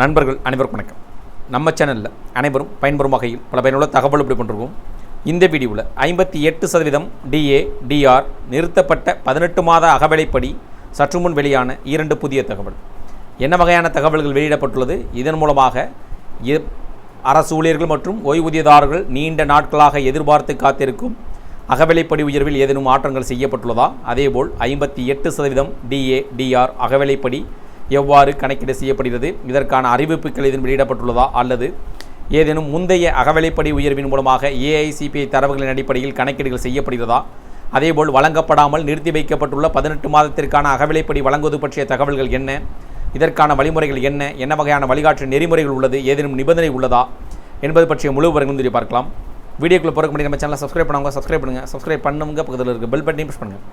நண்பர்கள் அனைவருக்கும் வணக்கம். நம்ம சேனலில் அனைவரும் பயன்பெறும் வகையில் பல பயனுள்ள தகவல் இப்படி பண்ணிருக்கோம் இந்த வீடியோவில் ஐம்பத்தி எட்டு சதவீதம் டிஏ டிஆர் நிறுத்தப்பட்ட பதினெட்டு மாத அகவிலைப்படி சற்று முன் வெளியான இரண்டு புதிய தகவல். என்ன வகையான தகவல்கள் வெளியிடப்பட்டுள்ளது? இதன் மூலமாக அரசு ஊழியர்கள் மற்றும் ஓய்வூதியதாரர்கள் நீண்ட நாட்களாக எதிர்பார்த்து காத்திருக்கும் அகவிலைப்படி உயர்வில் ஏதேனும் மாற்றங்கள் செய்யப்பட்டுள்ளதா? அதேபோல் ஐம்பத்தி எட்டு சதவீதம் டிஏ டிஆர் அகவிலைப்படி எவ்வாறு கணக்கீடு செய்யப்படுகிறது? இதற்கான அறிவிப்புகள் எதுவும் வெளியிடப்பட்டுள்ளதா? அல்லது ஏதேனும் முந்தைய அகவிலைப்படி உயர்வின் மூலமாக ஏஐசிபிஐ தரவுகளின் அடிப்படையில் கணக்கீடுகள் செய்யப்படுகிறதா? அதேபோல் வழங்கப்படாமல் நிறுத்தி வைக்கப்பட்டுள்ள பதினெட்டு மாதத்திற்கான அகவிலைப்படி வழங்குவது பற்றிய தகவல்கள் என்ன? இதற்கான வழிமுறைகள் என்ன? என்ன வகையான வழிகாட்டு நெறிமுறைகள் உள்ளது? ஏதேனும் நிபந்தனை உள்ளதா? என்பது பற்றிய முழு விவரங்களும் தெரிய பார்க்கலாம். வீடியோக்குள்ளே போகிறக்கு முன்னாடி நம்ம சேனலை சப்ஸ்கிரைப் பண்ணுவாங்க சப்ஸ்கிரைப் பண்ணுங்கள் சப்ஸ்கிரைப் பண்ணுங்க பக்கத்தில் இருக்க பெல் பட்டனையும் ப்ரெஸ் பண்ணுங்கள்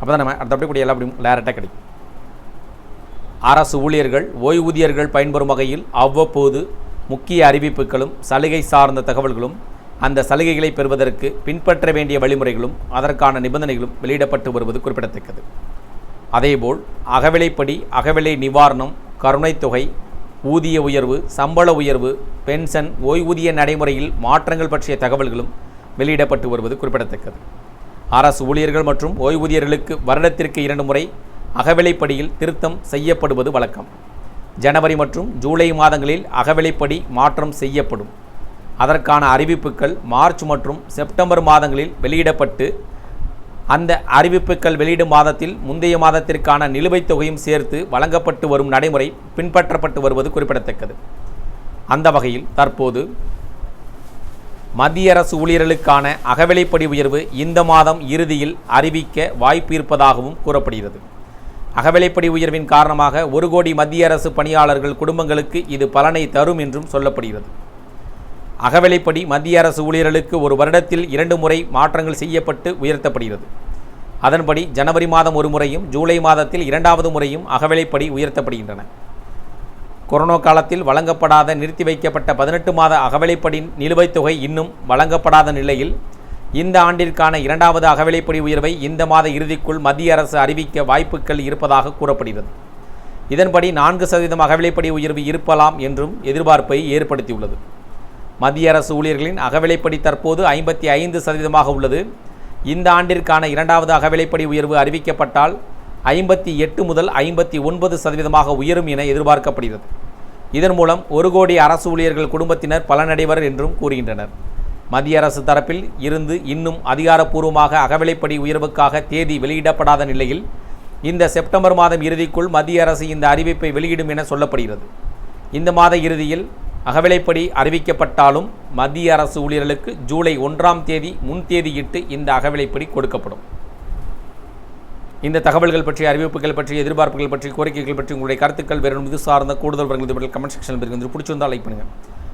அப்போ தான் நம்ம அடுத்தபடி அப்படி கூடிய எல்லா அப்படியும் டேரெக்டாக கிடைக்கும். அரசு ஊழியர்கள் ஓய்வூதியர்கள் பயன்பெறும் வகையில் அவ்வப்போது முக்கிய அறிவிப்புகளும் சலுகை சார்ந்த தகவல்களும் அந்த சலுகைகளை பெறுவதற்கு பின்பற்ற வேண்டிய வழிமுறைகளும் அதற்கான நிபந்தனைகளும் வெளியிடப்பட்டு வருவது குறிப்பிடத்தக்கது. அதேபோல் அகவிலைப்படி அகவிலை நிவாரணம் கருணைத் தொகை ஊதிய உயர்வு சம்பள உயர்வு பென்ஷன் ஓய்வூதிய நடைமுறையில் மாற்றங்கள் பற்றிய தகவல்களும் வெளியிடப்பட்டு வருவது குறிப்பிடத்தக்கது. அரசு ஊழியர்கள் மற்றும் ஓய்வூதியர்களுக்கு வருடத்திற்கு இரண்டு முறை அகவிலைப்படியில் திருத்தம் செய்யப்படுவது வழக்கம். ஜனவரி மற்றும் ஜூலை மாதங்களில் அகவிலைப்படி மாற்றம் செய்யப்படும். அதற்கான அறிவிப்புகள் மார்ச் மற்றும் செப்டம்பர் மாதங்களில் வெளியிடப்பட்டு அந்த அறிவிப்புகள் வெளியிடும் மாதத்தில் முந்தைய மாதத்திற்கான நிலுவைத் தொகையும் சேர்த்து வழங்கப்பட்டு வரும் நடைமுறை பின்பற்றப்பட்டு வருவது குறிப்பிடத்தக்கது. அந்த வகையில் தற்போது மத்திய அரசு ஊழியர்களுக்கான அகவிலைப்படி உயர்வு இந்த மாதம் இறுதியில் அறிவிக்க வாய்ப்பு இருப்பதாகவும் கூறப்படுகிறது. அகவிலைப்படி உயர்வின் காரணமாக ஒரு கோடி மத்திய அரசு பணியாளர்கள் குடும்பங்களுக்கு இது பலனை தரும் என்றும் சொல்லப்படுகிறது. அகவிலைப்படி மத்திய அரசு ஊழியர்களுக்கு ஒரு வருடத்தில் இரண்டு முறை மாற்றங்கள் செய்யப்பட்டு உயர்த்தப்படுகிறது. அதன்படி ஜனவரி மாதம் ஒரு முறையும் ஜூலை மாதத்தில் இரண்டாவது முறையும் அகவிலைப்படி உயர்த்தப்படுகின்றன. கொரோனா காலத்தில் வழங்கப்படாத நிறுத்தி வைக்கப்பட்ட பதினெட்டு மாத அகவிலைப்படி நிலுவைத் தொகை இன்னும் வழங்கப்படாத நிலையில் இந்த ஆண்டிற்கான இரண்டாவது அகவிலைப்படி உயர்வை இந்த மாத இறுதிக்குள் மத்திய அரசு அறிவிக்க வாய்ப்புகள் இருப்பதாக கூறப்படுகிறது. இதன்படி நான்கு சதவீதம் அகவிலைப்படி உயர்வு இருப்பலாம் என்றும் எதிர்பார்ப்பை ஏற்படுத்தியுள்ளது. மத்திய அரசு ஊழியர்களின் அகவிலைப்படி தற்போது ஐம்பத்தி ஐந்து சதவீதமாக உள்ளது. இந்த ஆண்டிற்கான இரண்டாவது அகவிலைப்படி உயர்வு அறிவிக்கப்பட்டால் ஐம்பத்தி எட்டு முதல் ஐம்பத்தி ஒன்பது சதவீதமாக உயரும் என எதிர்பார்க்கப்படுகிறது. இதன் மூலம் ஒரு கோடி அரசு ஊழியர்கள் குடும்பத்தினர் பலனடைவர் என்றும் கூறுகின்றனர். மத்திய அரசு தரப்பில் இருந்து இன்னும் அதிகாரப்பூர்வமாக அகவிலைப்படி உயர்வுக்காக தேதி வெளியிடப்படாத நிலையில் இந்த செப்டம்பர் மாதம் இறுதிக்குள் மத்திய அரசு இந்த அறிவிப்பை வெளியிடும் என சொல்லப்படுகிறது. இந்த மாத இறுதியில் அகவிலைப்படி அறிவிக்கப்பட்டாலும் மத்திய அரசு ஊழியர்களுக்கு ஜூலை ஒன்றாம் தேதி முன்தேதியிட்டு இந்த அகவிலைப்படி கொடுக்கப்படும். இந்த தகவல்கள் பற்றிய அறிவிப்புகள் பற்றி எதிர்பார்ப்புகள் பற்றி கோரிக்கைகள் பற்றி உங்களுடைய கருத்துக்கள் வேறு இது சார்ந்த கூடுதல் விவரங்கள் கமெண்ட் செக்ஷனில் பிடிச்சிருந்தால் லைக் பண்ணுங்கள்